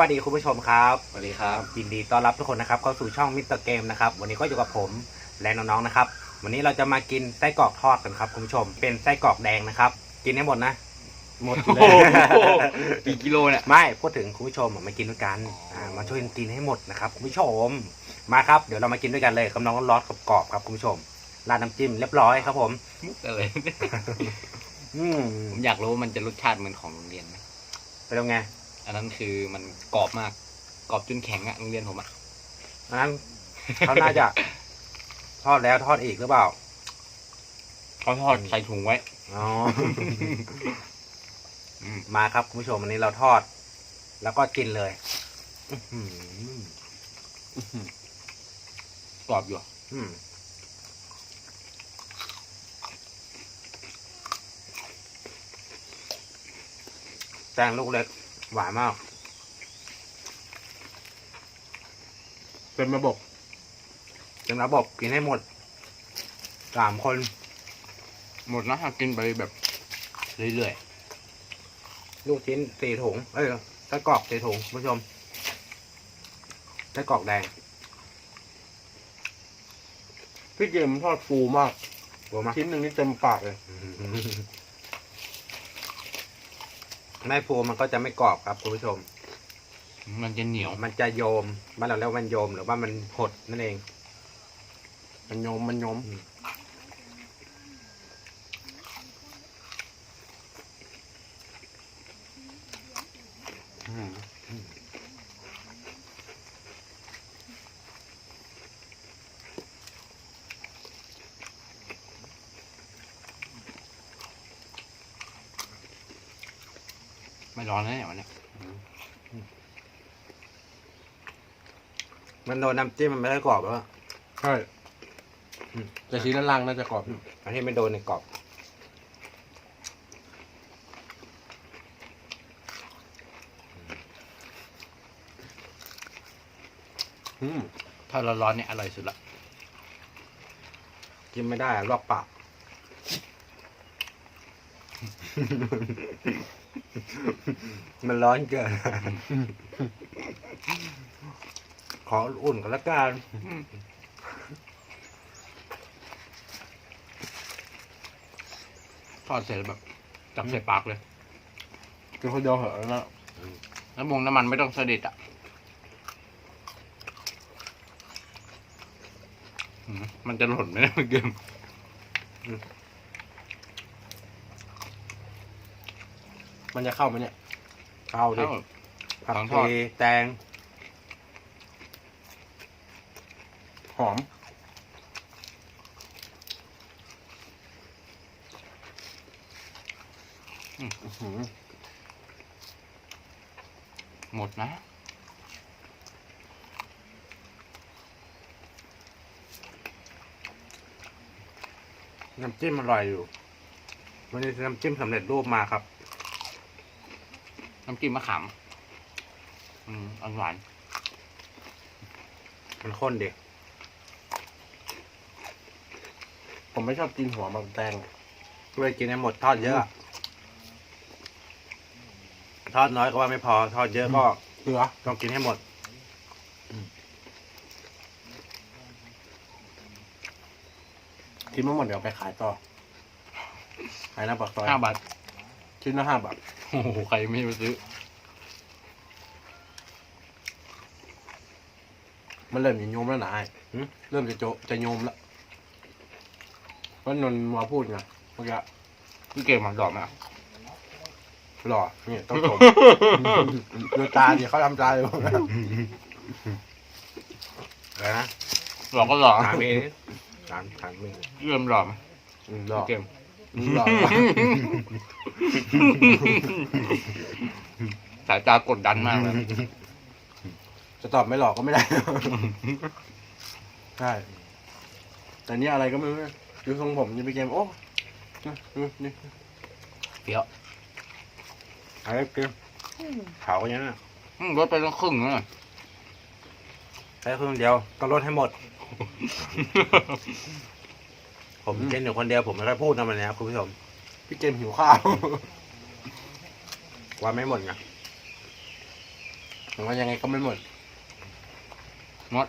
วัสดีคุณผู้ชมครับสวัสดีครับยินดีต้อนรับทุกคนนะครับเข้าสู่ช่องมิสเตอร์เกมนะครับวันนี้ก็อยู่กับผมและน้องๆนะครับ วันนี้เราจะมากินไส้กรอกทอดกันครับคุณผู้ชมเป็นไส้กรอกแดงนะครับ กินให้หมดนะ หมดเลเลยยกี่กิโลเนี่ยไม่พูดถึงคุณผู้ชมอะมากินด้วยกันอ่ามาช่วยกันกินให้หมดนะครับคุณผู้ชมมาครับเดี๋ยวเรามากินด้วยกันเลยกับน้องร้อนๆกรอบๆครับคุณผู้ชมราดน้ำจิ้มเรียบร้อยครับ ผมมุกอะไรอืมผมอยากรู้ว่ามันจะรสชาติเหมือนของโรงเรียนไหมเป็นยังไง อันนั้นคือมันกรอบมากกรอบจนแข็งอะโรงเรียนผมอะอันนั้นเขาน่าจะ ทอดแล้วทอดอีกหรือเปล่าเขาทอดใส่ถุงไว้ อ๋อ อืมมาครับคุณผู้ชมวันนี้เราทอด แล้วก็กินเลยอื้อหือ กรอบอยู่ อืมแตงลูกเล็ก หวานมาก เป็นระบบเป็นระบบกินให้หมดสามคน หมดนะถ้ากินไปแบบเรื่อยลูกชิ้นสี่ถุง เอ้ยไส้กรอกสี่ถุงคุณผู้ชมไส้กรอกแดง พี่เกมทอดฟูมากรู้ไหมชิ้นหนึ่งนี่เต็มปากเลย ไม่ฟูมันก็จะไม่กรอบครับคุณผู้ชมๆมันจะเหนียว มันจะโยมบ้านเราเรียกว่ามันโยมหรือว่ามันหดนั่นเอง มันโยมมันโยมอืม ไม่ร้อนนะเนี่ยวันเนี้ยมันโดนน้ำจิ้มมันไม่ได้กรอบแล้วอะใช่แต่ชิ้นด้านล่างน่าจะกรอบอยู่อันที่ไม่โดนในกรอบ อืมถ้าร้อนๆเนี่ยอร่อยสุดละกินไม่ได้อะลอกปาก มันร้อนเกิน ขออุ่นกันละกันทอดเสร็จแล้วแบบจับใส่ปากเลย กินคนเดียวเหอะนะน้ำมงน้ำมันไม่ต้องเสด็จอะอืมมันจะหล่นไหมเนี่ยเกม มันจะเข้าไหมเนี่ย เข้าดิเอ้า ผักของทชีอดแตง หอม อื้อหือหมดนะน้ำจิ้มอร่อยอยู่ วันนี้น้ำจิ้มสำเร็จรูปมาครับ น้ำจิ้มมะขามอืมอันหวานมันข้นดิผมไม่ชอบกินหัวมันแตงด้วยกินให้หมดทอดเยอะ ทอดน้อยก็ว่าไม่พอ ทอดเยอะก็เหลือต้องกินให้หมด กินไม่หมดเดี๋ยวไปขายต่อขายหน้าปากซอยห้าบาท ชิ้นละห้าบาท โอ้โห ใครไม่ไปซื้อ มันเริ่มจะโยมแล้วนะไอ้หืมเริ่มจะโจจะโยมแล้วว่านนท์มาพูดไงเมื่อกี้พี่เกมมันดอกไหมอะหล่อนี่ต้องชมดูตาดิเขาทำตาอยู่นะอะไรนะหลอกก็หลอกถามเองถามถามมึงเริ่มหลอกไหมอืมหล่อพี่เกมอืม หล่อสายตากดดันมากเลยจะตอบไม่หลอกก็ไม่ได้ ใช่ แต่นี่อะไรก็ไม่รู้นะดูทรงผมนี่ไปเกมโอ้นี่นี่เดี๋ยวอะไรกินเผาอย่างนั้นน่ะอืมลดไปตั้งครึ่งแล้วนะใช้ครึ่งเดียวก็ลดให้หมด ผมกินอยู่คนเดียวผมไม่ค่อยพูดนะมันนะครับคุณผู้ชม พี่เกมหิวข้าว ว่าไม่หมดไงผมว่ายังไงก็ไม่หมดมด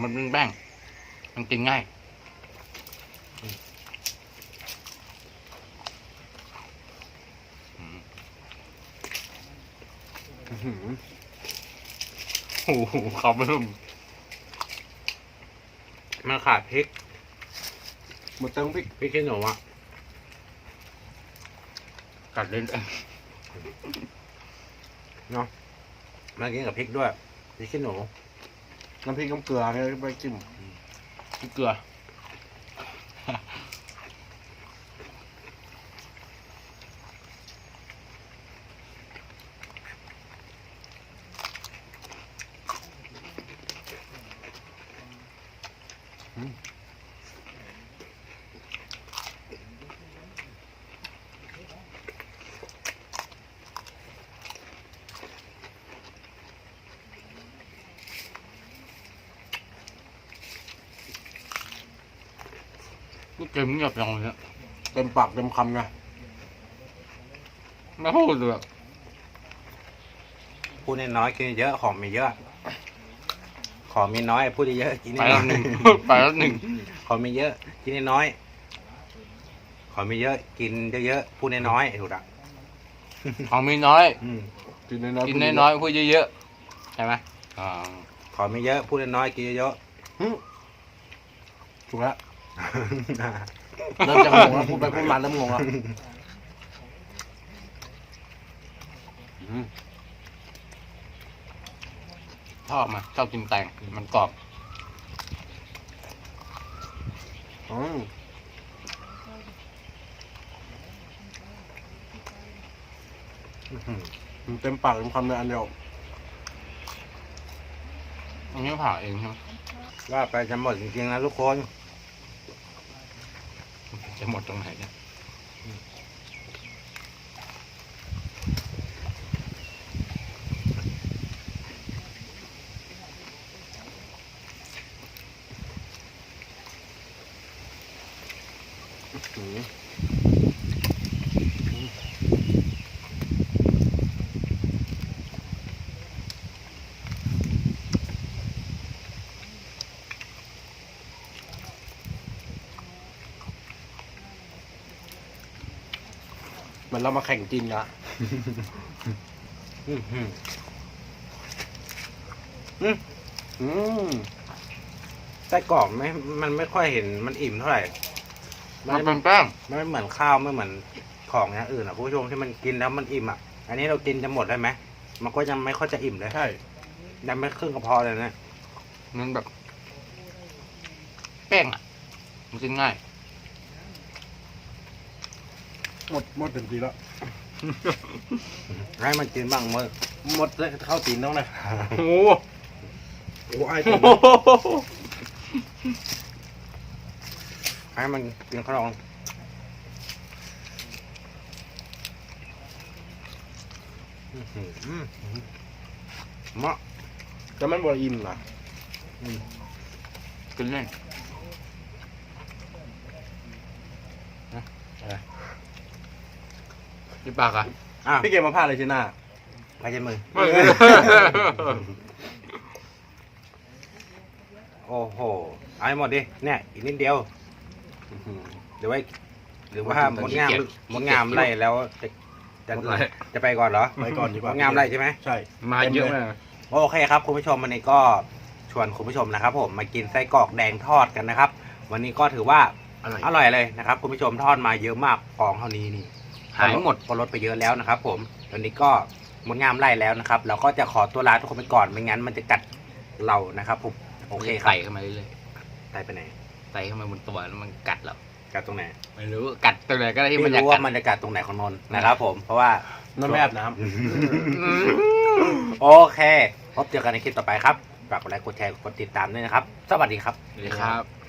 มันเป็นแป้งมันกินง่าย อืมอื้อหือโอ้โหเขาไม่รู้มันขาดพริกห มดเติมพริกพริกขี้หนูอะกัดเล่นเองมันกินกับพริกด้วยพริกขี้หนูน้ำพริกน้ำเกลือเนี่ยไปจิ้มพริกเกลือ เกมเงียบอย่างเนี้ยเต็มปากเต็มคำนะไม่พูดเลยอะพูดน้อยๆกินเยอะของมีเยอะ ของมีน้อยพูดเยอะกินไปน้แล้อวยหนึ่ง ไปแล้วหนึ่งของมีเยอะ กินน้อยของมีเยอะ กินเยอะๆพูดน้อยๆถูกอะของมีน้อย อืมกินน้อยๆกินพูดน้อยๆพูดเยอะๆใช่ไหมอ่าของมีเยอะพูดน้อยๆกินเยอะหึถูกแล้วๆ เริ่มจะงงแล้วพูดไปพูดมาเริ่มงงแล้วอืมชอบมาชอบกินแตงมันกรอบอืมเต็มปากเต็มคำเลยอันเดียวอันนี้ผ่าเองใช่ไหมว่าไปจะหมดจริงๆนะทุกคน จะหมดตรงไหนเนี่ย อืม เหมือนเรามาแข่งกินอะอื้อหืออืมไส้กรอกไม่ มันไม่ค่อยเห็นมันอิ่มเท่าไหร่มันเป็นแป้งมันไม่เหมือนข้าวไม่เหมือนของอย่างอื่นอะผู้ชมที่มันกินแล้วมันอิ่มอะ อันนี้เรากินจะหมดได้ไหมมันก็ยังไม่ค่อยจะอิ่มเลยใช่ยังไม่ครึ่งกระเพาะเลยนะมันแบบ แป้งอะ มันกินง่าย หมดหมดเต็มทีแล้วให้มันกินบ้างมื้อหมดเลยเข้าตีนต้องเลยโอ้โอ้ไอ้ให้มันกินข้าวลองอื้อหือมะแต่มันบ่อิ่มนะกินเล่น อะไร ที่ปากอะอะพี่เกมมาพลาดเลยใช่หน้าไม่ใช่มือโอ้โหเอาให้หมดดิ เนี่ย อีกนิดเดียว เดี๋ยวไว้ หรือว่าหมมดดงามขี้เกียจมดงามไล่แล้วจะจะหมดไล่ จะไปก่อนเหรอไปก่อนดีกมว่าดงามไล่ใช่ไหม ใช่มาเยอะมาก โอเคครับคุณผู้ชมวันนี้ก็ชวนคุณผู้ชมนะครับ ผมมากินไส้กรอกแดงทอดกันนะครับ วันนี้ก็ถือว่าอร่อยอร่อยเลยนะครับ คุณผู้ชมทอดมาเยอะมากฟองเท่านี้นี่ หายหมดก็ลดไปเยอะแล้วนะครับ ผมวันนี้ก็หมดงามไล่แล้วนะครับ เราก็จะขอตัวลาทุกคนไปก่อนไม่งั้นมันจะกัดเรานะครับผมโอเคครับไต่เข้ามาเรื่อยไต่ไปไหนๆไต่เข้ามาบนตัวแล้วมันกัดเรากัดตรงไหนไม่รู้กัดตรงไหนก็ได้ที่มันไม่อยากรู้กัว่าดมันจะกัดตรงไหนของนนท์นะครับ ผมเพราะว่าน้ำไม่อาบน้โอเคพบเจอกันในคลิปต่อไปครับฝากกดไลค์กดแชร์กดติดตามด้วยนะครับ สวัสดีครับสวัสดีครับ